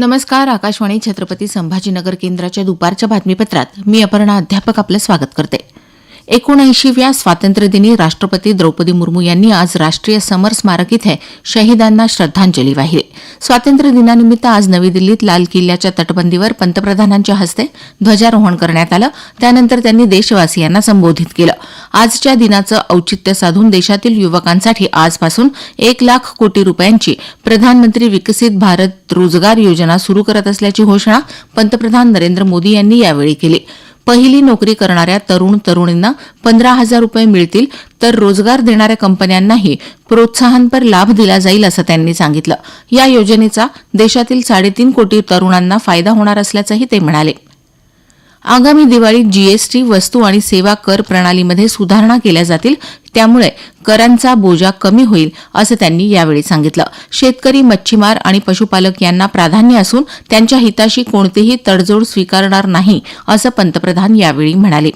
नमस्कार आकाशवाणी छत्रपती संभाजीनगर केंद्राच्या दुपारच्या बातमीपत्रात मी अपर्णा अध्यापक आपलं स्वागत करते. एकोणऐंशीव्या स्वातंत्र्यदिनी राष्ट्रपती द्रौपदी मुर्मू यांनी आज राष्ट्रीय समर स्मारक इथे शहीदांना श्रद्धांजली वाहिली. स्वातंत्र्य दिनानिमित्त आज नवी दिल्लीत लाल किल्ल्याच्या तटबंदीवर पंतप्रधानांच्या हस्ते ध्वजारोहण करण्यात आलं. त्यानंतर त्यांनी देशवासियांना संबोधित केलं. आजच्या दिनाचं औचित्य साधून देशातील युवकांसाठी आजपासून एक लाख कोटी रुपयांची प्रधानमंत्री विकसित भारत रोजगार योजना सुरू करत असल्याची घोषणा पंतप्रधान नरेंद्र मोदी यांनी यावेळी केली. पहिली नोकरी करणाऱ्या तरुण तरुणींना पंधरा हजार रुपये मिळतील तर रोजगार देणाऱ्या कंपन्यांनाही प्रोत्साहनपर लाभ दिला जाईल असं त्यांनी सांगितलं. या योजनेचा देशातील साडेतीन कोटी तरुणांना फायदा होणार असल्याचंही ते म्हणाले. आगामी दिवाळीत जीएसटी वस्तू आणि सेवा कर प्रणालीमध्ये सुधारणा केल्या जातील त्यामुळे करांचा बोजा कमी होईल असं त्यांनी यावेळी सांगितलं. शेतकरी मच्छीमार आणि पशुपालक यांना प्राधान्य असून त्यांच्या हिताशी कोणतीही तडजोड स्वीकारणार नाही असं पंतप्रधान यावेळी म्हणाले.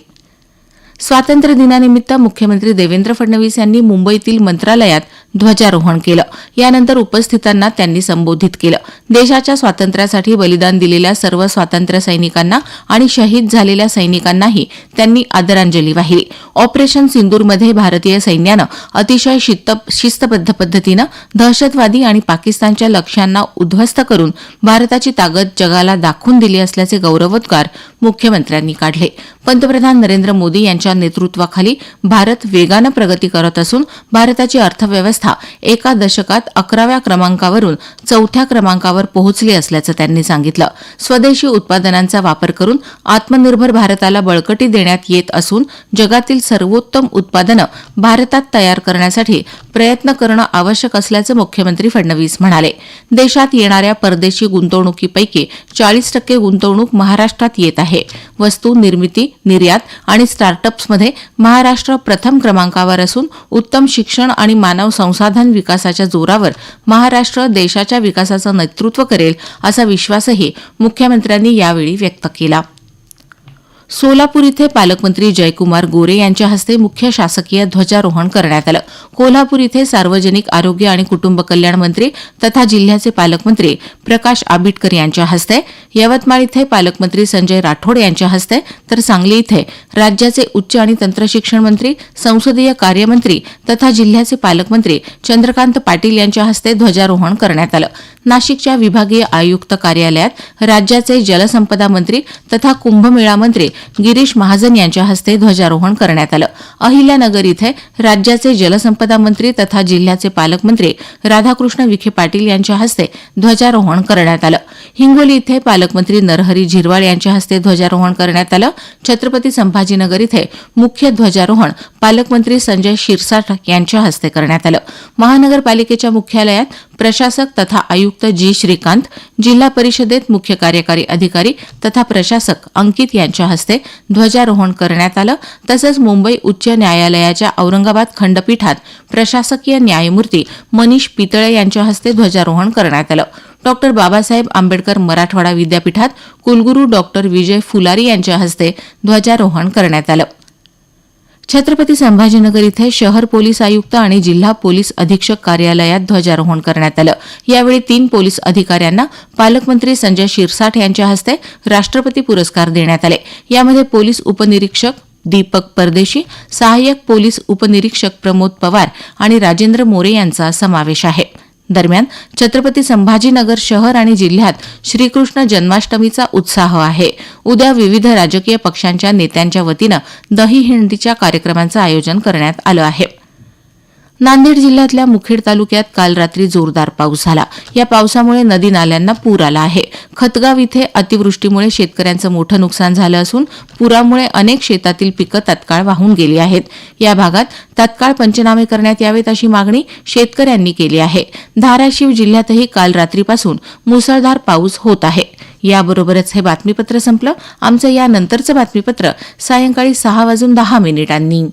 स्वातंत्र्य दिनानिमित्त मुख्यमंत्री देवेंद्र फडणवीस यांनी मुंबईतील मंत्रालयात ध्वजारोहण केलं. यानंतर उपस्थितांना त्यांनी संबोधित केलं. देशाच्या स्वातंत्र्यासाठी बलिदान दिलेल्या सर्व स्वातंत्र्य सैनिकांना आणि शहीद झालेल्या सैनिकांनाही त्यांनी आदरांजली वाहिली. ऑपरेशन सिंदूरमध्ये भारतीय सैन्यानं अतिशय शिस्त- शिस्तबद्ध पद्धतीनं दहशतवादी आणि पाकिस्तानच्या लक्ष्यांना उद्ध्वस्त करून भारताची ताकद जगाला दाखवून दिली असल्याचे गौरवोद्गार मुख्यमंत्र्यांनी काढले. पंतप्रधान नरेंद्र मोदी यांच्या नेतृत्वाखाली भारत वेगानं प्रगती करत असून भारताची अर्थव्यवस्था एका दशकात अकराव्या क्रमांकावरून चौथ्या क्रमांकावर पोहोचली असल्याचं त्यांनी सांगितलं. स्वदेशी उत्पादनांचा वापर करून आत्मनिर्भर भारताला बळकटी देण्यात येत असून जगातील सर्वोत्तम उत्पादनं भारतात तयार करण्यासाठी प्रयत्न करणं आवश्यक असल्याचं मुख्यमंत्री फडणवीस म्हणाले. देशात येणाऱ्या परदेशी गुंतवणुकीपैकी चाळीस टक्के गुंतवणूक महाराष्ट्रात येत आहे. वस्तू निर्मिती निर्यात आणि स्टार्टअप्समध्ये महाराष्ट्र प्रथम क्रमांकावर असून उत्तम शिक्षण आणि मानव संसाधन विकासाच्या जोरावर महाराष्ट्र देशाच्या विकासाचं नेतृत्व करेल असा विश्वासही मुख्यमंत्र्यांनी यावेळी व्यक्त केला. सोलापूर इथे पालकमंत्री जयकुमार गोरे यांच्या हस्ते मुख्य शासकीय ध्वजारोहण करण्यात आलं. कोल्हापूर इथे सार्वजनिक आरोग्य आणि कुटुंब कल्याण मंत्री तथा जिल्ह्याचे पालकमंत्री प्रकाश आंबेडकर यांच्या हस्ते यवतमाळ इथे पालकमंत्री संजय राठोड यांच्या हस्ते तर सांगली इथे राज्याचे उच्च आणि तंत्रशिक्षण मंत्री संसदीय कार्यमंत्री तथा जिल्ह्याचे पालकमंत्री चंद्रकांत पाटील यांच्या हस्ते ध्वजारोहण करण्यात आलं. नाशिकच्या विभागीय आयुक्त कार्यालयात राज्याचे जलसंपदा मंत्री तथा कुंभमेळा मंत्री गिरीश महाजन यांच्या हस्ते ध्वजारोहण करण्यात आलं. अहिल्यानगर इथे राज्याचे जलसंपदा मंत्री तथा जिल्ह्याचे पालकमंत्री राधाकृष्ण विखे पाटील यांच्या हस्ते ध्वजारोहण करण्यात आलं. हिंगोली इथे पालकमंत्री नरहरी झिरवाळ यांच्या हस्ते ध्वजारोहण करण्यात आलं. छत्रपती संभाजीनगर इथे मुख्य ध्वजारोहण पालकमंत्री संजय शिरसाट यांच्या हस्ते करण्यात आलं. महानगरपालिकेच्या मुख्यालयात प्रशासक तथा आयुक्त जी श्रीकांत जिल्हा परिषदेत मुख्य कार्यकारी अधिकारी तथा प्रशासक अंकित यांच्या हस्ते ध्वजारोहण करण्यात आलं. तसंच मुंबई उच्च न्यायालयाच्या औरंगाबाद खंडपीठात प्रशासकीय न्यायमूर्ती मनीष पितळे यांच्या हस्ते ध्वजारोहण करण्यात आलं. डॉक्टर बाबासाहेब आंबेडकर मराठवाडा विद्यापीठात कुलगुरू डॉक्टर विजय फुलारी यांच्या हस्ते ध्वजारोहण करण्यात आलं. छत्रपती संभाजीनगर इथं शहर पोलीस आयुक्त आणि जिल्हा पोलीस अधीक्षक कार्यालयात ध्वजारोहण करण्यात आलं. यावेळी तीन पोलीस अधिकाऱ्यांना पालकमंत्री संजय शिरसाठ यांच्या हस्ते राष्ट्रपती पुरस्कार देण्यात आले. यामध्ये पोलीस उपनिरीक्षक दीपक परदेशी सहाय्यक पोलीस उपनिरीक्षक प्रमोद पवार आणि राजेंद्र मोरे यांचा समावेश आहे. दरम्यान छत्रपती संभाजीनगर शहर आणि जिल्ह्यात श्रीकृष्ण जन्माष्टमीचा उत्साह आहे. उद्या विविध राजकीय पक्षांच्या नेत्यांच्या वतीनं दहीहंडीच्या कार्यक्रमांचं आयोजन करण्यात आलं आहे. नांदेड जिल्ह्यातल्या मुखेड तालुक्यात काल रात्री जोरदार पाऊस झाला. या पावसामुळे नदी नाल्यांना पूर आला आहे. खतगाव इथे अतिवृष्टीमुळे शेतकऱ्यांचं मोठं नुकसान झालं असून पुरामुळे अनेक शेतातील पिकं तत्काळ वाहून गेली आहेत. या भागात तत्काळ पंचनामे करण्यात यावेत अशी मागणी शेतकऱ्यांनी केली आहे. धाराशिव जिल्ह्यातही काल रात्रीपासून मुसळधार पाऊस होत आहे. याबरोबरच हे बातमीपत्र संपलं. आमचं यानंतरचं बातमीपत्र सायंकाळी सहा वाजून दहा मिनिटांनी.